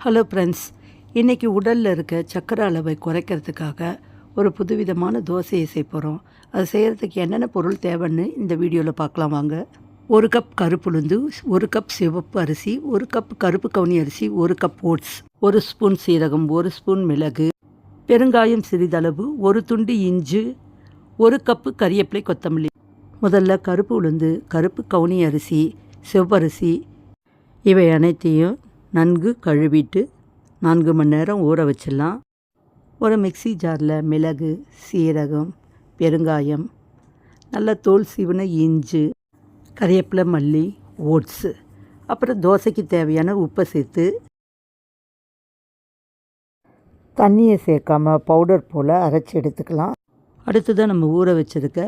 Hello friends இன்றைக்கி உடலில் இருக்க சக்கரை அளவை குறைக்கிறதுக்காக ஒரு புதுவிதமான தோசையை செய்ய போகிறோம் அது செய்கிறதுக்கு என்னென்ன பொருள் தேவைன்னு இந்த வீடியோவில் பார்க்கலாம் வாங்க. ஒரு கப் கருப்புளுந்து ஒரு கப் சிவப்பு அரிசி ஒரு கப் கருப்பு கவுனி அரிசி ஒரு கப் ஓட்ஸ் ஒரு ஸ்பூன் சீரகம் ஒரு ஸ்பூன் மிளகு பெருங்காயம் சிறிதளவு ஒரு துண்டு இஞ்சு ஒரு கப்பு கறியப்பிலை கொத்தமல்லி. முதல்ல கருப்பு உளுந்து கருப்பு கவுனி அரிசி சிவப்பரிசி இவை அனைத்தையும் நன்கு கழுவிட்டு நான்கு மணி நேரம் ஊற வச்சிடலாம். ஒரு மிக்ஸி ஜாரில் மிளகு சீரகம் பெருங்காயம் நல்ல தோல் சீவன இஞ்சி கறிவேப்பிலை மல்லி ஓட்ஸு அப்புறம் தோசைக்கு தேவையான உப்பை சேர்த்து தண்ணியை சேர்க்காம பவுடர் போல் அரைச்சி எடுத்துக்கலாம். அடுத்ததாக நம்ம ஊற வச்சிருக்க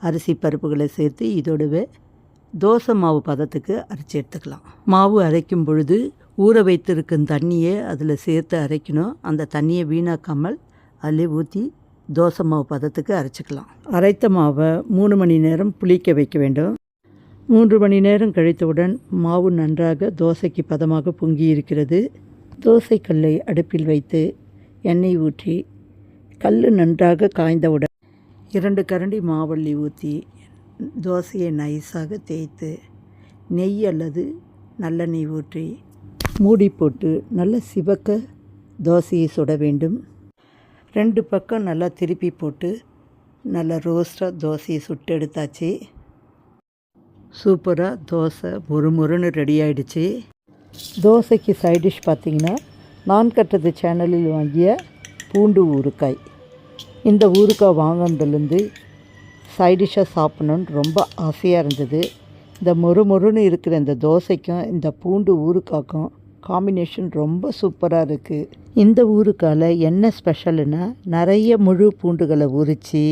அரிசி பருப்புகளை சேர்த்து இதோடவே தோசை மாவு பதத்துக்கு அரைச்சி எடுத்துக்கலாம். மாவு அரைக்கும் பொழுது ஊற வைத்திருக்கும் தண்ணியை அதில் சேர்த்து அரைக்கணும். அந்த தண்ணியை வீணாக்காமல் அதிலே ஊற்றி தோசை மாவு பதத்துக்கு அரைச்சிக்கலாம். அரைத்த மாவை மூணு மணி நேரம் புளிக்க வைக்க வேண்டும். மூன்று மணி நேரம் கழித்தவுடன் மாவு நன்றாக தோசைக்கு பதமாக பொங்கி இருக்கிறது. தோசைக்கல்லை அடுப்பில் வைத்து எண்ணெய் ஊற்றி கல் நன்றாக காய்ந்தவுடன் இரண்டு கரண்டி மாவள்ளி ஊற்றி தோசையை நைஸாக தேய்த்து நெய் அல்லது நல்லெண்ணெய் ஊற்றி மூடி போட்டு நல்ல சிவக்க தோசையை சுட வேண்டும். ரெண்டு பக்கம் நல்லா திருப்பி போட்டு நல்லா ரோஸ்டாக தோசையை சுட்டு எடுத்தாச்சு. சூப்பராக தோசை மொறு மொறுன்னு ரெடி ஆகிடுச்சி தோசைக்கு சைட் டிஷ் பார்த்திங்கன்னா நான் கட்டது சேனலில் வாங்கிய பூண்டு ஊறுக்காய் இந்த ஊறுக்காய் வாங்கினதுலேருந்து சைடிஷாக சாப்பிட்ணுன்னு ரொம்ப ஆசையாக இருந்தது. இந்த மொறு மொறுன்னு இருக்கிற இந்த தோசைக்கும் இந்த பூண்டு ஊறுக்காய்க்கும் காம்பினேஷன் ரொம்ப சூப்பராக இருக்குது இந்த ஊருக்கால என்ன ஸ்பெஷல்னா நிறைய முழு பூண்டுகளை உரித்து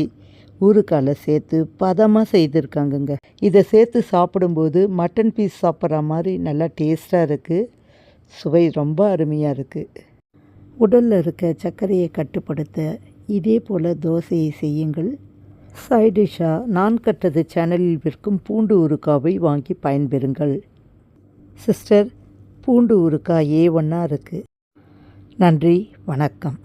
ஊருக்கால சேர்த்து பதமாக செய்திருக்காங்கங்க. இதை சேர்த்து சாப்பிடும்போது மட்டன் பீஸ் சாப்பிட்ற மாதிரி நல்லா டேஸ்ட்டாக இருக்குது சுவை ரொம்ப அருமையாக இருக்குது உடலில் இருக்க சர்க்கரையை கட்டுப்படுத்த இதே போல் தோசையை செய்யுங்கள். சைடிஷாக நான் கட்டது சேனலில் விற்கும் பூண்டு உருக்காவை வாங்கி பயன்பெறுங்கள். சிஸ்டர் பூண்டு ஊறுக்காய் ஏ ஒன்றா இருக்குது நன்றி வணக்கம்.